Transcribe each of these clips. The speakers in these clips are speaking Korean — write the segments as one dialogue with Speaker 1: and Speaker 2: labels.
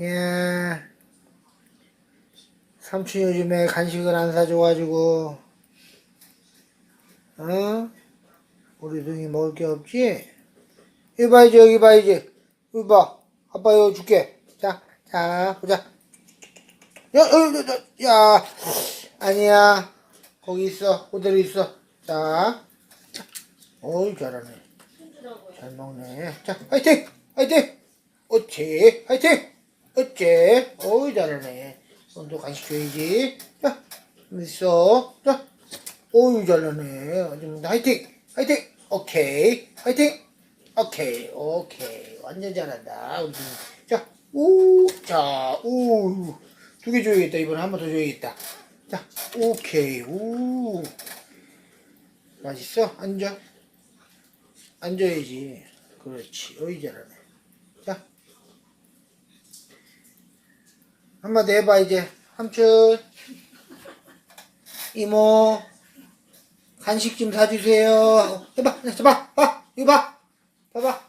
Speaker 1: 예. 삼촌 요즘에 간식을 안 사줘가지고, 어? 우리 동이 먹을 게 없지? 여기 봐야지, 여기 봐야지. 여기 봐. 아빠 이거 줄게. 자, 자, 보자. 야, 야, 야, 야, 아니야. 거기 있어. 그대로 있어. 자, 자. 어이, 잘하네. 잘 먹네. 자, 화이팅! 화이팅! 어찌? 화이팅! 어찌? 어이, 잘하네. 오늘도 간식 줘야지. 자, 있어. 자, 어이, 잘하네. 아주 화이팅! 화이팅! 오케이. 화이팅! 오케이. 오케이. 완전 잘한다. 우리. 자, 우, 자, 우. 두개 줘야겠다. 이번에 한 번 더 줘야겠다. 자, 오케이. 우. 맛있어? 앉아. 앉아야지. 그렇지. 어이, 잘하네. 자. 한마디 해봐, 이제. 삼촌. 이모. 간식 좀 사주세요. 해봐. 자, 봐. 봐. 이거 봐. 봐봐.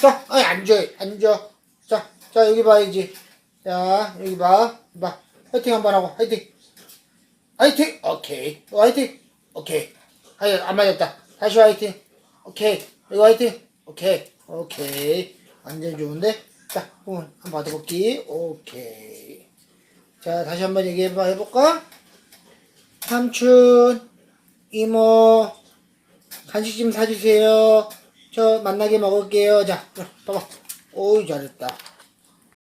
Speaker 1: 자, 아이, 앉아. 앉아. 자, 자, 여기 봐야지. 자, 여기 봐. 봐. 화이팅 한번 하고. 화이팅. 화이팅. 오케이. 또 화이팅. 오케이. 아유, 안 맞았다. 다시 화이팅. 오케이. 이거 화이팅. 오케이. 오케이. 완전 좋은데? 자, 한번 받아볼게. 오케이. 자, 다시 한번 얘기해봐, 해볼까? 삼촌, 이모, 간식 좀 사주세요. 저 만나게 먹을게요. 자, 봐봐. 오이, 잘했다.